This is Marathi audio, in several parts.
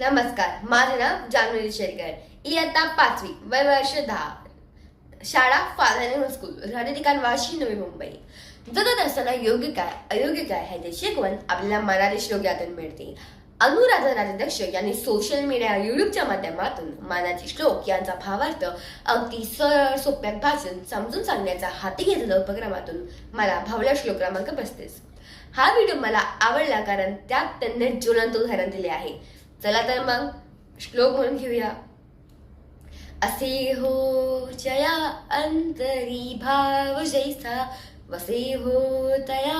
नमस्कार माझे नाव जान्हवी शेरकर इयत्ता पाचवी वय वर्ष दहा. शाळा फादर स्कूल राहणे ठिकाण वाशी नवी मुंबई. जगत असताना योग्य काय अयोग्य काय ह्याचे शिकवण आपल्याला मराठी श्लोकातून मिळते. अनुराधा राजाध्यक्ष यांनी सोशल मीडिया युट्यूबच्या माध्यमातून मानाची श्लोक यांचा भावार्थ अगदी सरळ सोप्या भाषण समजून सांगण्याचा हाती घेतलेल्या उपक्रमातून मला भावला श्लोक क्रमांक पस्तीस. हा व्हिडिओ मला आवडला कारण त्यात त्यांनी ज्वलंत उदाहरण दिले आहे. चला तर मग श्लोक म्हणून घेऊया. असे हो जया अंतरी भाव जैसा वसे हो तया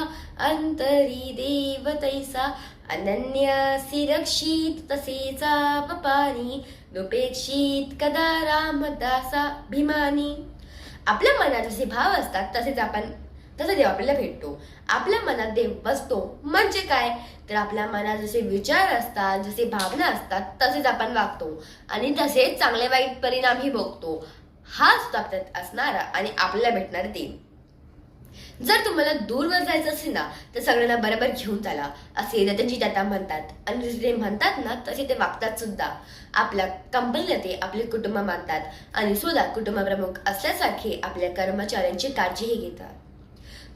अंतरी देव तैसा अनन्यासी रक्षित तसेचा पाणी दुपेक्षित कदा रामदासा भीमानी आपल्या मनात जसे भाव असतात तसेच आपण तसा देव आपल्याला भेटतो. आपल्या मनात देव बसतो. म्हणजे काय? तर आपल्या मनात जसे विचार असतात जसे भावना असतात तसेच आपण वागतो. आणि तसेच चांगले वाईट परिणामही भोगतो. हाच सुद्धा आपल्यात असणारा आणि आपल्याला भेटणारा देव. जर तुम्हाला दूरवर जायचं असेल ना तर सगळ्यांना बरोबर घेऊन चाला. असे रतनजी दादा म्हणतात. आणि जसे ते म्हणतात ना तसे ते वागतात सुद्धा. आपल्या कंपनीला ते आपले कुटुंब मानतात. आणि सुद्धा कुटुंब प्रमुख असल्यासारखे आपल्या कर्मचाऱ्यांची काळजीही घेतात.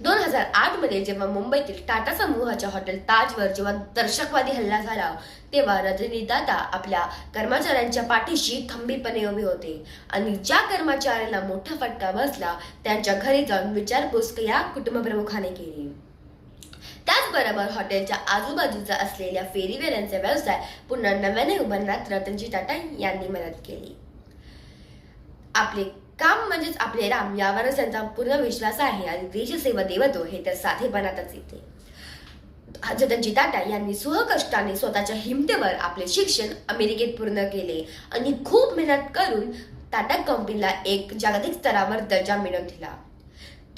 दोन हजार आठमध्ये जेव्हा मुंबईतील टाटा समूहाच्या हॉटेल ताजवर जेव्हा दर्शकवादी हल्ला झाला तेव्हा रजनीदादा आपल्या कर्मचाऱ्यांच्या पाठीशी खंबीरपणे उभे होते. आणि ज्या कर्मचाऱ्यांना मोठा फटका बसला त्यांच्या घरी जाऊन विचारपूस या कुटुंबप्रमुखाने केली. त्याचबरोबर हॉटेलच्या आजूबाजूचा असलेल्या फेरीवेऱ्यांचा व्यवसाय पुन्हा नव्याने उभारण्यात रतनजी टाटा यांनी मदत केली. आपले काम म्हणजेच आपले राम यावरच त्यांचा पूर्ण विश्वास आहे आणि देशसेवा देवतो हे तर साधेपणातच येते. जतनजी टाटा यांनी सहकष्टाने स्वतःच्या हिमतेवर आपले शिक्षण अमेरिकेत पूर्ण केले आणि खूप मेहनत करून टाटा कंपनीला एक जागतिक स्तरावर दर्जा मिळवून दिला.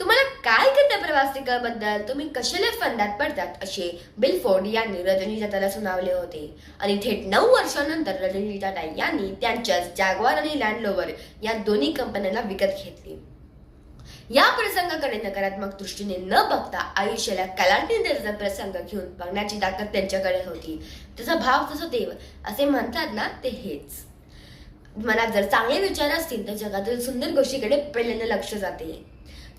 तुम्हाला काय करता प्रवासिकाबद्दल तुम्ही कशाला फंदात पडतात? असे बिल फोर्ड यांनी रजनीजाताला सुनावले होते. आणि थेट नऊ वर्षानंतर रजनी यांनी त्यांच्याच जागवार आणि लँडलोवर या दोन्ही कंपन्यांना विकत घेतली. या प्रसंगाकडे नकारात्मक दृष्टीने न बघता आयुष्याला कलांटी प्रसंग घेऊन बघण्याची ताकद त्यांच्याकडे होती. त्याचा भाव तसं देव असे म्हणतात ना ते हेच. मनात जर चांगले विचार असतील तर जगातील सुंदर गोष्टीकडे पहिल्यांदा लक्ष जाते.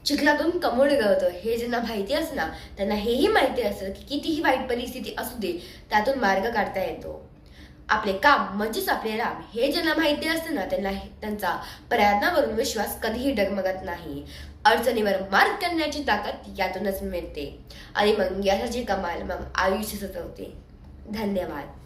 चिखलातून कमळ गळतं. हे ज्यांना माहिती असतं ना त्यांना हेही माहिती असतं की कितीही वाईट परिस्थिती असू दे त्यातून मार्ग काढता येतो. आपले काम म्हणजेच आपले राम हे ज्यांना माहिती असतं ना त्यांना हे- त्यांचा प्रयत्नावरून विश्वास कधीही डगमगत नाही. अडचणीवर मार्ग करण्याची ताकद यातूनच मिळते. आणि मग यशाची कमाल मग आयुष्य सजवते. धन्यवाद.